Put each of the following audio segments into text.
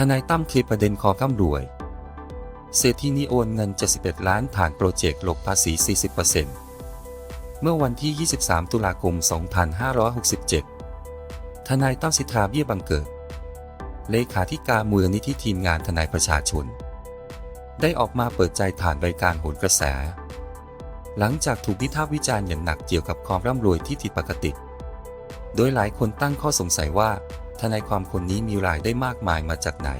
ทนายตั้มเคลียร์ประเด็นคอข้ามรวย เศรษฐีนีโอนเงิน 71 ล้านผ่านโปรเจกต์หลบภาษี 40%เมื่อวันที่ 23 ตุลาคม 2567 ทนายตั้มสิทธาเบี้ยบังเกิด เลขาธิการมูลนิธิทีมงานทนายประชาชน ได้ออกมาเปิดใจผ่านรายการโหนกระแส หลังจากถูกวิพากษ์วิจารณ์อย่างหนักเกี่ยวกับความร่ำรวยที่ผิดปกติ โดยหลายคนตั้งข้อสงสัยว่า ทนายความคนนี้มีรายได้มากมายมาจากไหน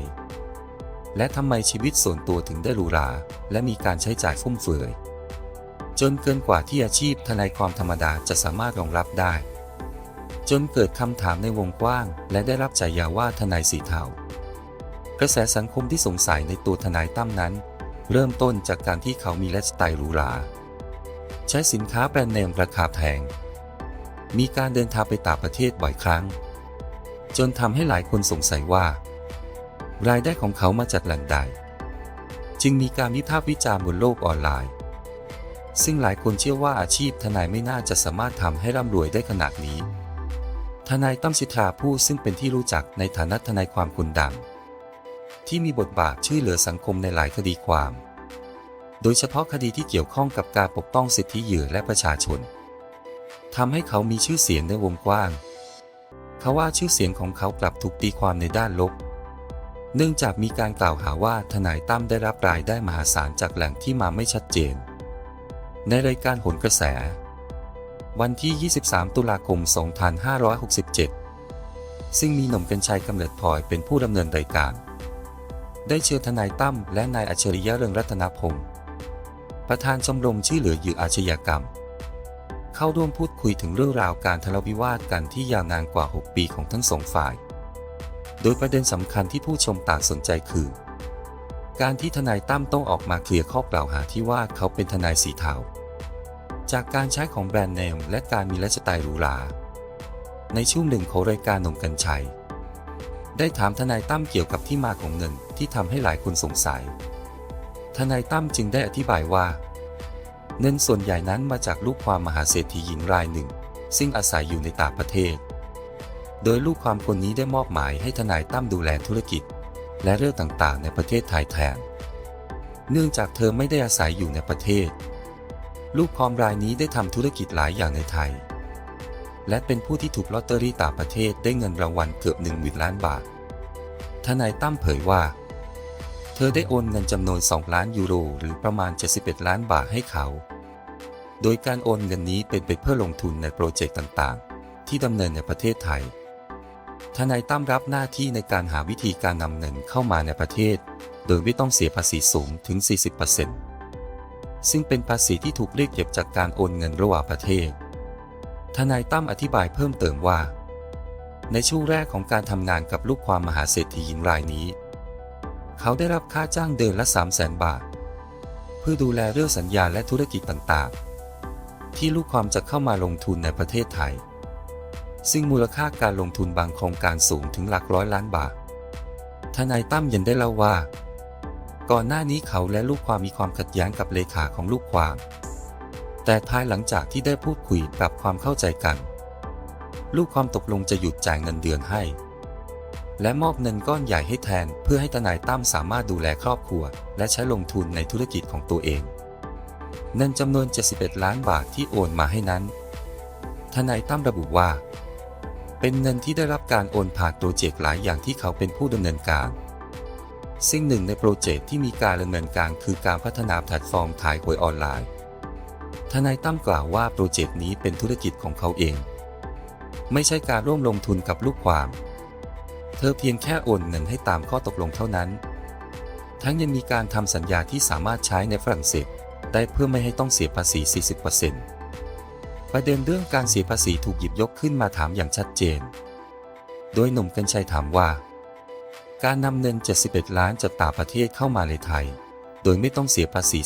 และทำไมชีวิตส่วนตัวถึงได้หรูหราและมีการใช้จ่ายฟุ่มเฟือย จนเกินกว่าที่อาชีพทนายความธรรมดาจะสามารถรองรับได้ จนเกิดคำถามในวงกว้าง และได้รับฉายาว่าทนายสีเทากระแสสังคมที่สงสัยในตัวทนายตั้มนั้น เริ่มต้นจากการที่เขามีไลฟ์สไตล์หรูหราใช้สินค้าแบรนด์เนมราคาแพงมีการเดินทางไปต่างประเทศบ่อยครั้ง จนทำให้หลายคนสงสัยว่า รายได้ของเขามาจากแหล่งใด จึงมีการวิพากษ์วิจารณ์บนโลกออนไลน์ ซึ่งหลายคนเชื่อว่าอาชีพทนายไม่น่าจะสามารถทำให้ร่ำรวยได้ขนาดนี้ ทนายตั้มสิทธาผู้ซึ่งเป็นที่รู้จักในฐานะทนายความคนดัง ที่มีบทบาทช่วยเหลือสังคมในหลายคดีความ โดยเฉพาะคดีที่เกี่ยวข้องกับการปกป้องสิทธิเหยื่อและประชาชนทำให้เขามีชื่อเสียงในวงกว้าง เขาว่าชื่อเสียงของเขากลับถูกตีความในด้านลบ เนื่องจากมีการกล่าวหาว่าทนายตั้มได้รับรายได้มหาศาลจากแหล่งที่มาไม่ชัดเจน ในรายการโหนกระแส วันที่ 23 ตุลาคม 2567 ซึ่งมีหนุ่มกัญชัยกำเนิดพลอยเป็นผู้ดำเนินรายการ ได้เชิญทนายตั้มและนายอัจฉริยะเรืองรัตนพงศ์ประธานชมรมช่วยเหลือเหยื่ออาชญากรรม เข้าร่วมพูดคุยถึงเรื่องราวการทะเลาะวิวาทกันที่ยาวนานกว่า 6 ปีของทั้งสองฝ่าย โดยประเด็นสำคัญที่ผู้ชมต่างสนใจคือ การที่ทนายตั้มต้องออกมาเคลียร์ข้อกล่าวหาที่ว่าเขาเป็นทนายสีเทา จากการใช้ของแบรนด์เนมและการมีไลฟ์สไตล์หรูหรา ในช่วงหนึ่งของรายการหนุ่มกัญชัย ได้ถามทนายตั้มเกี่ยวกับที่มาของเงินที่ทำให้หลายคนสงสัย ทนายตั้มจึงได้อธิบายว่า เงินส่วนใหญ่นั้นมาจากลูกความมหาเศรษฐีหญิงรายหนึ่ง ซึ่งอาศัยอยู่ในต่างประเทศ โดยลูกความคนนี้ได้มอบหมายให้ทนายตั้มดูแลธุรกิจ และเรื่องต่างๆ ในประเทศไทยแทน เนื่องจากเธอไม่ได้อาศัยอยู่ในประเทศ ลูกความรายนี้ได้ทำธุรกิจหลายอย่างในไทย และเป็นผู้ที่ถูกลอตเตอรี่ต่างประเทศได้เงินรางวัลเกือบ1 0,000ล้านบาท ทนายตั้มเผยว่าเธอได้โอนเงินจำนวน 2 ล้านยูโร หรือประมาณ 71 ล้านบาทให้เขา โดยการโอนเงินนี้เป็นไปเพื่อลงทุนในโปรเจกต์ต่างๆ ที่ดำเนินในประเทศไทย ทนายตั้มรับหน้าที่ในการหาวิธีการนำเงินเข้ามาในประเทศ โดยไม่ต้องเสียภาษีสูงถึง 40%ซึ่งเป็นภาษีที่ถูกเรียกเก็บจากการโอนเงินระหว่างประเทศ ทนายตั้มอธิบายเพิ่มเติมว่า ในช่วงแรกของการทำงานกับลูกความมหาเศรษฐีหญิงรายนี้ เขาได้รับค่าจ้างเดือนละ 3 0 0แสนบาท เพื่อดูแลเรื่องสัญญาและธุรกิจต่างๆ ที่ลูกความจะเข้ามาลงทุนในประเทศไทย ซึ่งมูลค่าการลงทุนบางโครงการสูงถึงหลักร้อยล้านบาท ทนายตั้มยังได้เล่าว่า ก่อนหน้านี้เขาและลูกความมีความขัดแย้งกับเลขาของลูกความ แต่ภายหลังจากที่ได้พูดคุยปรับความเข้าใจกัน ลูกความตกลงจะหยุดจ่ายเงินเดือนให้ และมอบเงินก้อนใหญ่ให้แทนเพื่อให้ทนายตั้มสามารถดูแลครอบครัว และใช้ลงทุนในธุรกิจของตัวเอง เงินจำนวน 71 ล้านบาทที่โอนมาให้นั้น ทนายตั้มระบุว่า เป็นเงินที่ได้รับการโอนผ่านโปรเจกต์หลายอย่างที่เขาเป็นผู้ดำเนินการ ซึ่งหนึ่งในโปรเจกต์ที่มีการดำเนินการคือการพัฒนาแพลตฟอร์มขายหวยออนไลน์ ทนายตั้มกล่าวว่าโปรเจกต์นี้เป็นธุรกิจของเขาเอง ไม่ใช่การร่วมลงทุนกับลูกความ เธอเพียงแค่โอนเงินให้ตามข้อตกลงเท่านั้น ทั้งยังมีการทำสัญญาที่สามารถใช้ในฝรั่งเศส ได้เพื่อไม่ให้ต้องเสียภาษี 40%ประเด็นเรื่องการเสียภาษีถูกหยิบยกขึ้นมาถามอย่างชัดเจน โดยหนุ่มกัญชัยถามว่า การนำเงิน 71 ล้านจากต่างประเทศเข้ามาในไทย โดยไม่ต้องเสียภาษี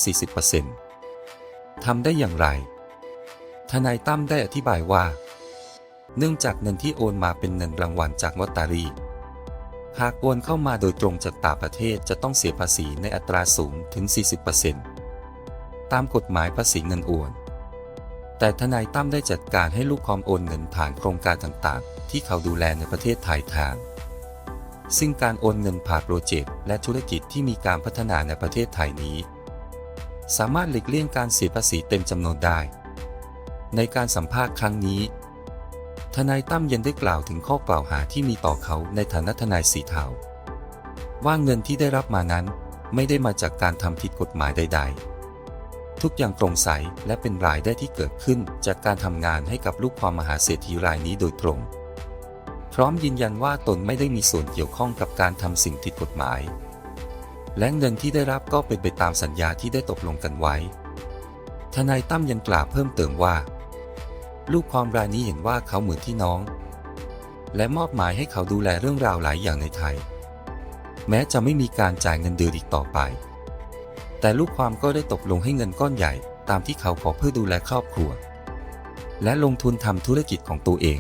40%ทำได้อย่างไร ทนายตั้มได้อธิบายว่า เนื่องจากเงินที่โอนมาเป็นเงินรางวัลจากลอตเตอรี่หากโอนเข้ามาโดยตรงจากต่างประเทศจะต้องเสียภาษีในอัตราสูงถึง 40% ตามกฎหมายภาษีเงินโอน แต่ทนายตั้มได้จัดการให้ลูกความโอนเงินผ่านโครงการต่างๆ ที่เขาดูแลในประเทศไทยแทนซึ่งการโอนเงินผ่านโปรเจกต์และธุรกิจที่มีการพัฒนาในประเทศไทยนี้ สามารถหลีกเลี่ยงการเสียภาษีเต็มจำนวนได้ ในการสัมภาษณ์ครั้งนี้ ทนายตั้มยังได้กล่าวถึงข้อกล่าวหาที่มีต่อเขาในฐานะทนายสีเทาว่าเงินที่ได้รับมานั้นไม่ได้มาจากการทำผิดกฎหมายใด ๆ ทุกอย่างโปร่งใสและเป็นรายได้ที่เกิดขึ้น จากการทำงานให้กับลูกความมหาเศรษฐีรายนี้โดยตรง พร้อมยืนยันว่าตนไม่ได้มีส่วนเกี่ยวข้องกับการทำสิ่งผิดกฎหมาย และเงินที่ได้รับก็เป็นไปตามสัญญาที่ได้ตกลงกันไว้ ทนายตั้มยังกล่าวเพิ่มเติมว่า ลูกความรายนี้เห็นว่าเขาเหมือนที่น้อง และมอบหมายให้เขาดูแลเรื่องราวหลายอย่างในไทย แม้จะไม่มีการจ่ายเงินเดือนอีกต่อไป แต่ลูกความก็ได้ตกลงให้เงินก้อนใหญ่ ตามที่เขาขอเพื่อดูแลครอบครัว และลงทุนทำธุรกิจของตัวเอง